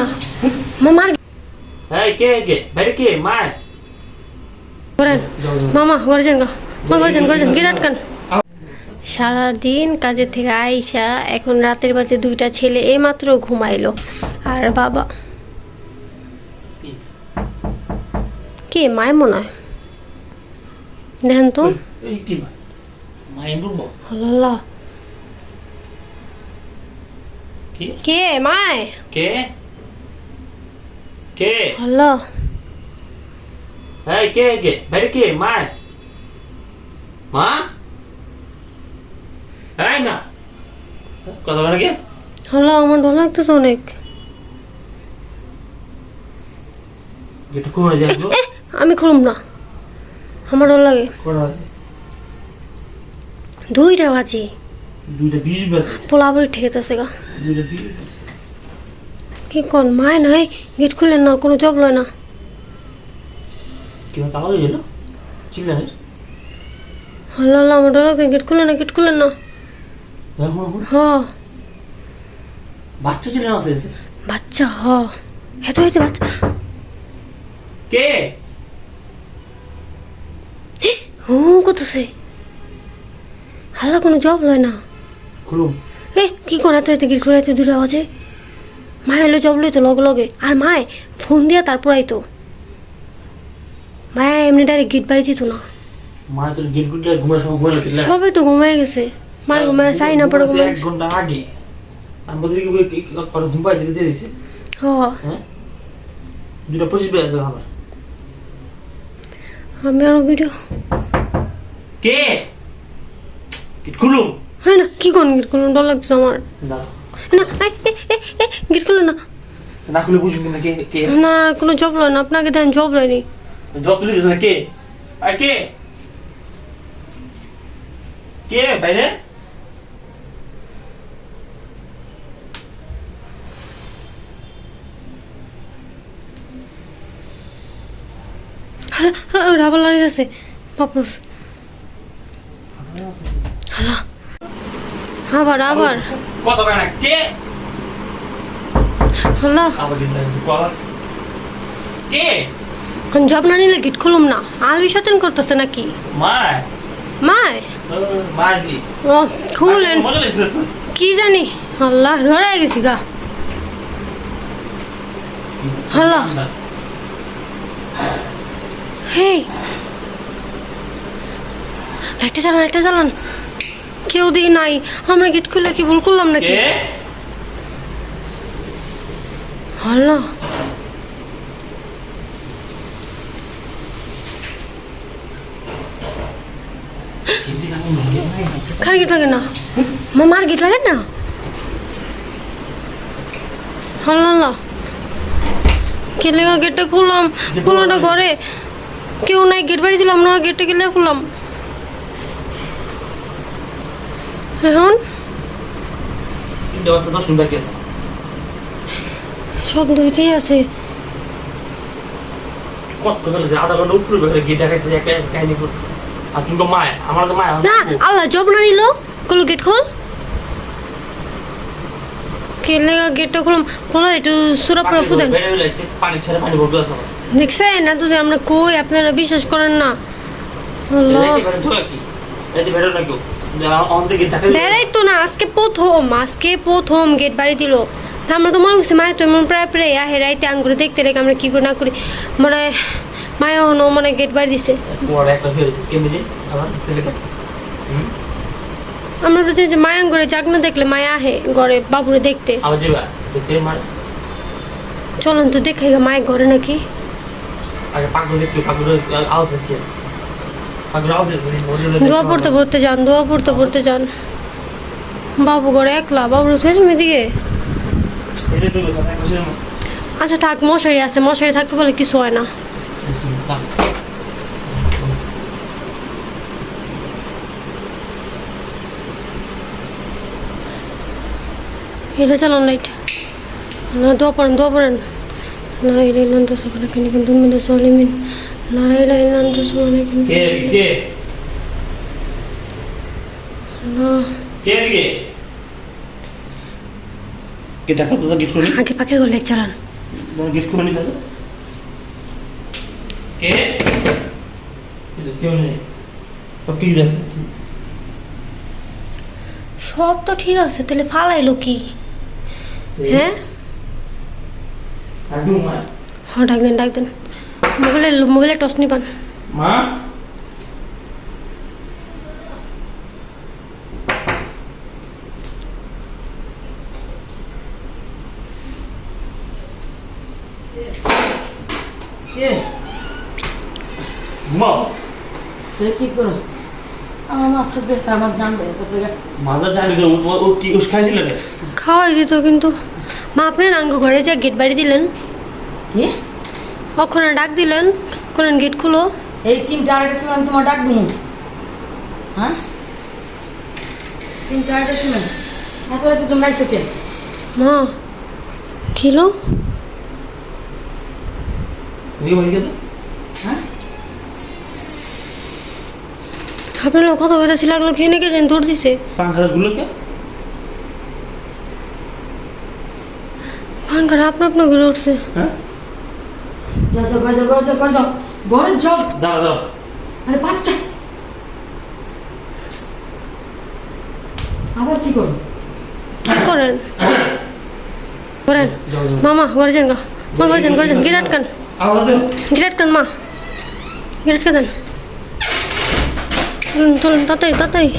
না। মামার এই কে কে? বাইরে কে? মা। করেন মামা গা। মা সারাদিন কাজের থেকে আইসা এখন রাতের বাজে দুইটা ছেলে এইমাত্র ঘুমাইলো। আর বাবা কে? মায় মনে হয় দেখেন তো। আল্লাহ। কি? মায় কে? কে? আল্লাহ এই কে কে? বাইরে কে? মা? মা? এই না। কথা বলে কে? আল্লাহ আমার ডর লাগতেছে অনেক। গেট কোন যায় আমি খুলুম না। আমার ডর লাগে। কোন আছে দুইটা বাজে। দুইটা বিশ বাজে পোলাবরি গা। দুইটা বিশ কি কন মায় নাই? গেট খুলেন না কোনো জব লয় না। কেউ তালা হয়ে গেল? আমার ডর গেট খুলেন না গেট খুলেন না এখন হ। বাচ্চা আছে বাচ্চা হ। এত হইতে বাচ্চা। কে? হু করতেছে। আল্লাহ কোনো জব লয় না। এ কি কোন এত হইতে গেট খুলে এত দূরে আওয়াজে? মায় হলো জব লইতো লগে লগে। আর মায় ফোন দিয়া তারপর আইতো। মায়া এমনি ডাইরেক্ট গেট বাড়ি যেত না। মা তোর গেটগুলো কিল্লা সবাই তো ঘুমায় গেছে। মায় ঘুমায় সাই না পড়ে ঘুমায়। ঘণ্টা আগে। আমি বলি কি দিতে দিয়ে দিছে। হ্যাঁ? দুটা পঁচিশ বেজে আমার আমি আরও ভিডিও কে? গেট খুলুম। হয় না কি কোন গেট খুলুন ডর লাগছে আমার। না। গেট খুলুন না। না খুলে বুঝুন কিনা কে কে? না কোনো জব লয় না আপনাকে দেন জব লয়নি জব তুলে দিয়েছে না কে? আর কে? কে বাইরে? হালা হালা ডাবল লড়ে যাচ্ছে বাপস। হালা আবার আবার। কত না। কে? হালা। কে? কোন জব না নিলে গেট খুলুম না। আলবি সতেন করতেছে নাকি? মা মায়? মা দি ও খুলেন। কি জানি। আল্লাহ ধরে গেছি গা। হালা। হেই। লাইটটা চালান লাইটটা চালান কেউ দিই নাই। আমরা গেট খুলে কি ভুল করলাম নাকি? হলো কার গেট লাগে না? মামার গেট লাগে না? হলো না কে লেগা গেটটা খুললাম খুলাটা ঘরে। কেউ নাই গেট বাড়ি দিলাম না গেটটা গেলে খুললাম। এখন? সব দুইতেই আছে। না আল্লাহ জব না নিল? কলো গেট খোল। খেলে গেটটা খুললাম খোলার একটু সুরাপুরা ফুদেন। বেড়ে বেড়ে এসে পানি ছেড়ে পানি ভরতে আছে আমার। দেখছেন? না যদি আমরা কই? আপনারা বিশ্বাস করেন না। আল্লাহ। বেড়াই তো না আজকে প্রথম আজকে প্রথম গেট বাড়ি দিল। আমরা তো মনে করছি মায়ের তো এমন প্রায় প্রায় আহে রাইতে আঙ্গুরে দেখতে লেগে আমরা কি করে না করি? মানে মায়া হনো মানে গেট বাড়ি দিছে। আমরা তো যে মায়া আঙ্গুরে যাক না দেখলে মায়া আহে ঘরে বাবুরে দেখতে। চলুন তো দেখে মায়ের ঘরে নাকি? আগে পাগল দেখতে পাগল আওয়াজ দেখতে দোয়া পড়তে পড়তে যান, দোয়া পড়তে পড়তে যান। বাবু ঘরে একলা, বাবু উঠেছেন এদিকে আচ্ছা থাক, মশারি আছে, মশারি থাকতে বলে কিছু হয় না। এটা চালান লাইট না, দোয়া পড়েন দোয়া পড়েন। না, এলে ইলান তো সকালে কিন্তু দুই মিনিট চল্লিশ মিনিট লা ইলাহা ইল্লাল্লাহ সুবহানাকা কে দেখো দাদা গিট আগে পাখির গোল লেক চালান সব ঠিক আছে। সব তো ঠিক আছে তাহলে ফালাইলো কি? হ্যাঁ? হ্যাঁ ডাক দেন ডাক দেন। মোবাইলে মোবাইলে টস নিবান মা কে ঘুমাও তুই কি করো আমার মাথা ব্যথা আমার জান বেরোতেছে গা। মাথা জানি তো ও- ও কি ওষ খাইছিল রে খাওয়াই দিত কিন্তু মা আপনি নাঙ্গ ঘরে যা গেট বাড়ি দিলেন কি ওখানে ডাক দিলেন? কোন গেট খুলো। এই তিনটা আড়াইটার সময় আমি তোমার ডাক দেবো হ্যাঁ? তিনটা আড়াইটার সময়। এত রাতে তুমি ডাকছো কে? মা খিলো। হ্যাঁ? আপনার লোক কথা বলতেছি লাগল খেয়ে নাকি যেন দৌড় দিছে। ভাঙ্গার আপনা আপনা ঘুরে উঠছে। হ্যাঁ? যাও যাও ঘর যাও ঘর যাও ঘর যাও। ঘরে যাও। দাঁড়া দাঁড়া আরে বাচ্চা। আবার কি করো কি করেন। করেন মামা ঘরে যান গা। মা ঘরে যান ঘরে যান। গিরাট কান গিরাট কান মা। গিরাট কান তুলুন তাড়াতাড়ি তাড়াতাড়ি